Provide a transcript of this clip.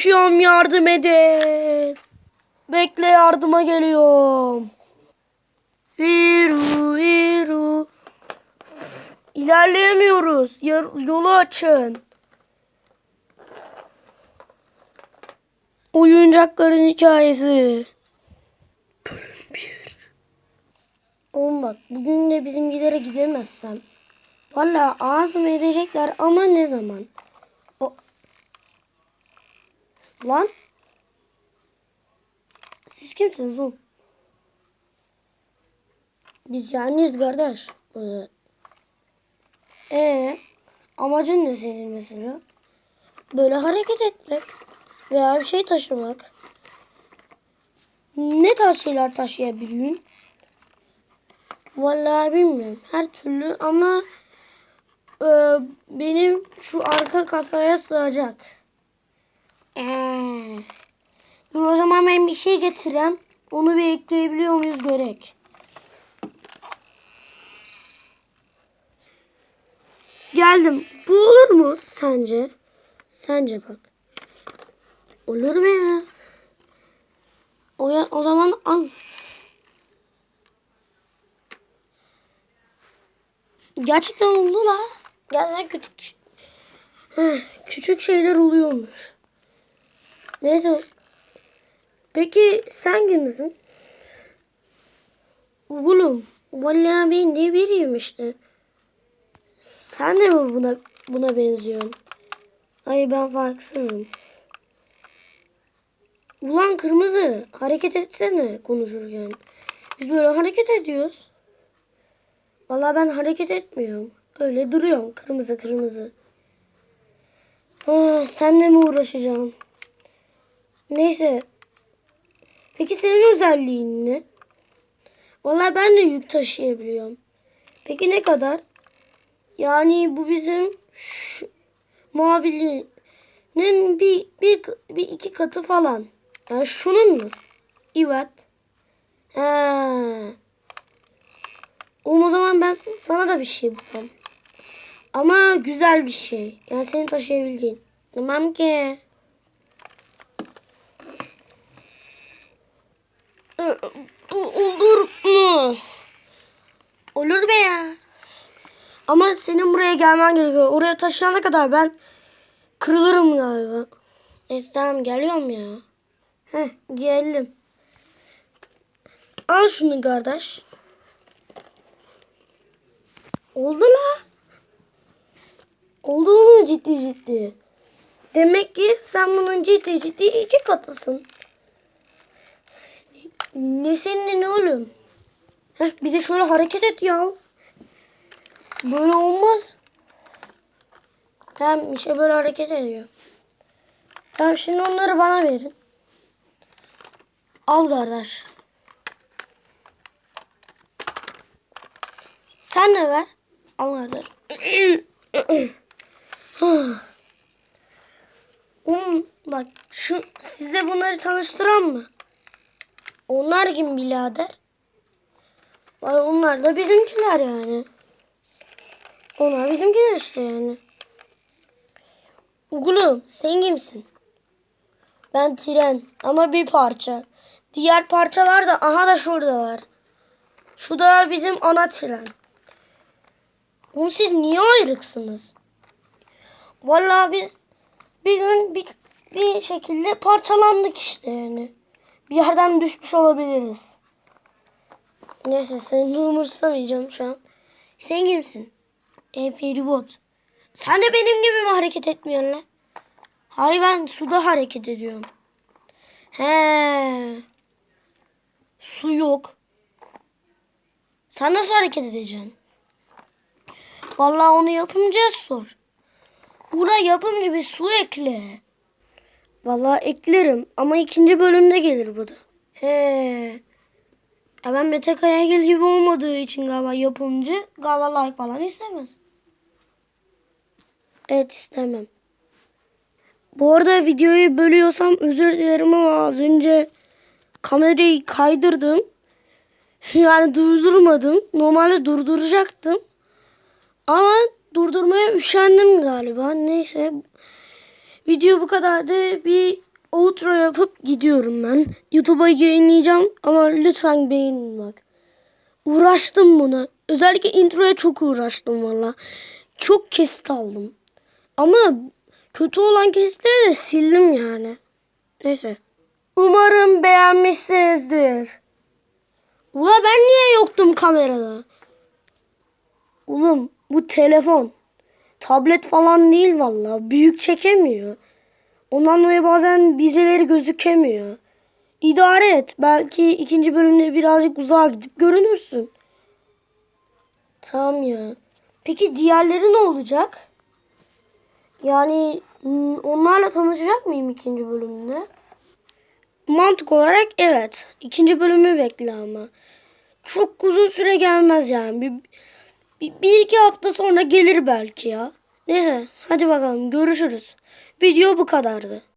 Düşüyorum yardım edin. Bekle yardıma geliyorum. Viru viru. İlerleyemiyoruz. Yolu açın. Oyuncakların hikayesi. Bölüm 1. Oğlum bak bugün de bizimkilere gidemezsem. Valla ağzımı edecekler ama ne zaman? O... Lan. Siz kimsiniz oğlum? Biz yalnız kardeş. Ee, Ee, amacın ne senin mesela? Böyle hareket etmek veya bir şey taşımak. Ne tarz şeyler taşıyabiliyorsun? Vallahi bilmiyorum. Her türlü ama e, benim şu arka kasaya sığacak. Ee, dur o zaman ben bir şey getireyim. Onu bir ekleyebiliyor muyuz görek. Geldim. Bu olur mu sence? Sence bak. Olur be ya. O, ya, o zaman al. Gerçekten oldu la. Gerçekten küçük. Heh, küçük şeyler oluyormuş. Neyse. Peki sen kimsin? Oğlum. Vallahi ben de biriyim işte. Sen de mi buna buna benziyorsun? Ay ben farksızım. Ulan kırmızı hareket etsene konuşurken. Biz böyle hareket ediyoruz. Vallahi ben hareket etmiyorum. Öyle duruyorum kırmızı kırmızı. Ah, senle mi uğraşacağım? Neyse. Peki senin özelliğin ne? Vallahi ben de yük taşıyabiliyorum. Peki ne kadar? Yani bu bizim şu, maviliğinin bir, bir, bir iki katı falan. Yani şunun mu? Evet. He. Oğlum o zaman ben sana da bir şey bulayım. Ama güzel bir şey. Yani seni taşıyabileceğin. Tamam ki. Bu olur mu? Olur be ya. Ama senin buraya gelmen gerekiyor. Oraya taşınana kadar ben kırılırım galiba. Neyse tamam geliyorum ya. Heh geldim. Al şunu kardeş. Oldu la. Oldu mu ciddi ciddi? Demek ki sen bunun ciddi ciddi iki katısın. Ne senin ne oğlum? Heh, bir de şöyle hareket et ya. Böyle olmaz. Tamam işte böyle hareket ediyor. Tamam şimdi onları bana verin. Al kardeş. Sen de ver. Al kardeş. Oğlum bak şu size bunları tanıştıran mı? Onlar kim birader? Onlar da bizimkiler yani. Onlar bizimkiler işte yani. Oğlum sen kimsin? Ben tren ama bir parça. Diğer parçalar da aha da şurada var. Şu da bizim ana tren. Oğlum siz niye ayrıksınız? Vallahi biz bir gün bir, bir şekilde parçalandık işte yani. Bir yerden düşmüş olabiliriz. Neyse seni umursamayacağım şu an. Sen kimsin? E feribot. Sen de benim gibi mi hareket etmiyorsun lan? Hayır ben suda hareket ediyorum. He. Su yok. Sen nasıl hareket edeceksin? Vallahi onu yapımcıya sor. Buna yapımcı bir su ekle. Vallahi eklerim ama ikinci bölümde gelir bu da. He. Ya ben Mete Kayagil gibi olmadığı için galiba yapımcı galiba like falan istemez. Evet istemem. Bu arada videoyu bölüyorsam özür dilerim ama az önce kamerayı kaydırdım. Yani durdurmadım. Normalde durduracaktım. Ama durdurmaya üşendim galiba. Neyse. Video bu kadardı. Bir outro yapıp gidiyorum ben. YouTube'a yayınlayacağım ama lütfen beğenin bak. Uğraştım buna. Özellikle introya çok uğraştım valla. Çok kesit aldım. Ama kötü olan kesitleri de sildim yani. Neyse. Umarım beğenmişsinizdir. Ula ben niye yoktum kamerada? Oğlum bu telefon. Tablet falan değil valla. Büyük çekemiyor. Ondan dolayı bazen birileri gözükemiyor. İdare et. Belki ikinci bölümde birazcık uzağa gidip görünürsün. Tamam ya. Peki diğerleri ne olacak? Yani onlarla tanışacak mıyım ikinci bölümde? Mantık olarak evet. İkinci bölümü bekle ama. Çok uzun süre gelmez yani. Bir, bir, bir iki hafta sonra gelir belki ya. Neyse hadi bakalım görüşürüz. Video bu kadardı.